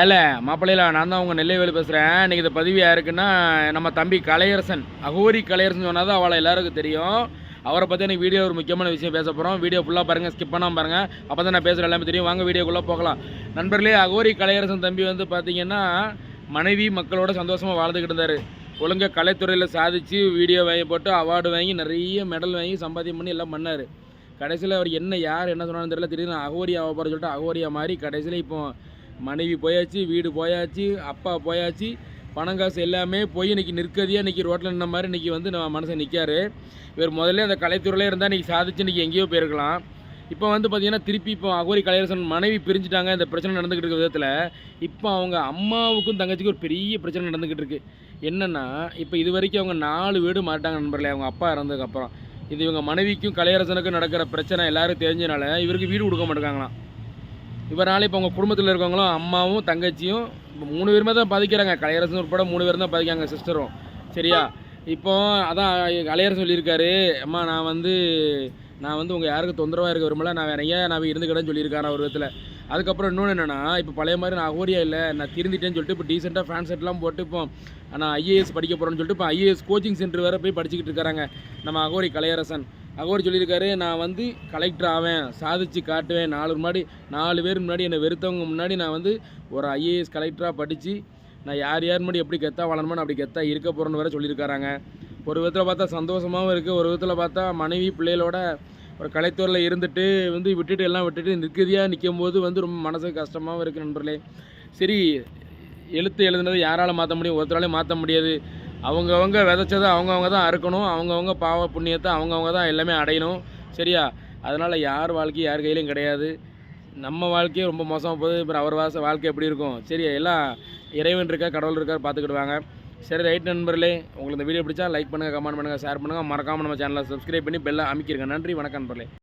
ஏல மாப்பிள்ளையில நான் தான் உங்கள் நெல்லைவேலி பேசுகிறேன் இன்றைக்கி இந்த பதிவு யாருக்குன்னா நம்ம தம்பி கலையரசன் அகோரி கலையரசன் சொன்னால் தான் அவளை எல்லாருக்கும் தெரியும். அவரை பற்றி எனக்கு வீடியோ ஒரு முக்கியமான விஷயம் பேச போகிறோம் வீடியோ ஃபுல்லாக பாருங்கள் ஸ்கிப் பண்ணாமல் பாருங்கள் அப்போ தான் நான் பேசுகிற எல்லாமே தெரியும். வாங்க வீடியோக்குள்ளே போகலாம். நண்பர்களே அகோரி கலையரசன் தம்பி வந்து பார்த்திங்கன்னா மனைவி மக்களோட சந்தோஷமாக வாழ்ந்துக்கிட்டு இருந்தார். ஒழுங்காக கலைத்துறையில் சாதிச்சு வீடியோ வாங்கி போட்டு அவார்டு வாங்கி நிறைய மெடல் வாங்கி சம்பாத்தியம் பண்ணி எல்லாம் பண்ணார். கடைசியில் அவர் என்ன யார் என்ன சொன்னாலும் தெரியல. திடீர்னு அகோரியா போகிற சொல்லிட்டு அகோரியா மாதிரி கடைசியில் இப்போ மனைவி போயாச்சு வீடு போயாச்சு அப்பா போயாச்சு பணம் காசு எல்லாமே போய் இன்றைக்கி நிற்கதியாக இன்றைக்கி ரோட்டில் நின்ன மாதிரி இன்னைக்கு வந்து நம்ம மனசை நிற்காரு இவர் முதல்ல அந்த கலைத்துறையிலே இருந்தால் இன்றைக்கி சாதிச்சு இன்னைக்கு எங்கேயோ போயிருக்கலாம். இப்போ வந்து பார்த்திங்கன்னா திருப்பி இப்போ அகோரி கலையரசன் மனைவி பிரிஞ்சுட்டாங்க இந்த பிரச்சனை நடந்துக்கிட்டு இருக்க விதத்தில். இப்போ அவங்க அம்மாவுக்கும் தங்கச்சிக்கும் ஒரு பெரிய பிரச்சனை நடந்துக்கிட்டு இருக்குது என்னென்னா இப்போ இது வரைக்கும் அவங்க நாலு வீடு மாட்டாங்க நண்பர்களே அவங்க அப்பா இறந்ததுக்கப்புறம் இது இவங்க மனைவிக்கும் கலையரசனுக்கும் நடக்கிற பிரச்சனை எல்லாரும் தெரிஞ்சனால இவருக்கு வீடு கொடுக்க மாட்டேங்காங்களாம் இவரால் இப்போ உங்கள் குடும்பத்தில் இருக்கவங்களும் அம்மாவும் தங்கச்சியும் இப்போ மூணு பேருமே தான் பாதிக்கிறாங்க. கலையரசன் உட்பட மூணு பேரும் தான் பாதிக்காங்க சிஸ்டரும் சரியா? இப்போ அதான் கலையரசன் சொல்லியிருக்காரு. அம்மா நான் வந்து நான் வந்து உங்கள் யாருக்கு தொந்தரவாக இருக்க விரும்பல. நான் வேற ஏன் நான் இருந்துக்கிட்டேன்னு சொல்லியிருக்காரு ஒரு விதத்தில். அதுக்கப்புறம் இன்னொன்று என்னென்னா இப்போ பழைய மாதிரி நான் அகோரியா இல்லை. நான் திருந்திட்டேன்னு சொல்லிட்டு இப்போ டீசெண்டாக ஃபேன் செட்லாம் போட்டு இப்போ நான் ஐஏஎஸ் படிக்க போகிறேன்னு சொல்லிட்டு இப்போ ஐஏஎஸ் கோச்சிங் சென்டர் வேறு போய் படிச்சுக்கிட்டு இருக்காங்க நம்ம அகோரி கலையரசன். அகோர் சொல்லியிருக்காரு நான் வந்து கலெக்டர் ஆவேன் சாதிச்சு காட்டுவேன். நாலு முன்னாடி நாலு பேர் முன்னாடி என்னை வெறுத்தவங்க முன்னாடி நான் வந்து ஒரு ஐஏஎஸ் கலெக்டராக படித்து நான் யார் யார் முன்னாடி எப்படி கெத்தாக வளரணுமோ அப்படி கெத்தாக இருக்க போகிறேன்னு வேறு சொல்லியிருக்காராங்க. ஒரு விதத்தில் பார்த்தா சந்தோஷமாகவும் இருக்குது ஒரு விதத்தில் பார்த்தா மனைவி பிள்ளைகளோட ஒரு கலைத்துறையில் இருந்துட்டு வந்து விட்டுட்டு எல்லாம் விட்டுட்டு நிற்கதியாக நிற்கும் போது வந்து ரொம்ப மனசுக்கு கஷ்டமாகவும் இருக்குது நண்பர்களே. சரி எழுத்து எழுதுனது யாரால் மாற்ற முடியும்? ஒருத்தராலையும் மாற்ற முடியாது. அவங்கவங்க விதைச்சதை அவங்கவுங்க தான் அறுக்கணும் அவங்கவுங்க பாவ புண்ணியத்தை அவங்கவுங்க தான் எல்லாமே அடையணும். சரியா? அதனால் யார் வாழ்க்கை யார் கையிலையும் கிடையாது. நம்ம வாழ்க்கையே ரொம்ப மோசமாக போகுது. அப்புறம் அவர் வாச வாழ்க்கை எப்படி இருக்கும்? சரி எல்லாம் இறைவன் இருக்கா கடவுள் இருக்கார் பார்த்துக்கிடுவாங்க. சரி ரைட் நண்பர்களே உங்களுக்கு இந்த வீடியோ பிடிச்சா லைக் பண்ணுங்கள் கமெண்ட் பண்ணுங்கள் ஷேர் பண்ணுங்கள் மறக்காமல் நம்ம சேனலை சப்ஸ்கிரைப் பண்ணி பெல்லை அமைக்கிருங்க. நன்றி வணக்கம் நண்பர்களே.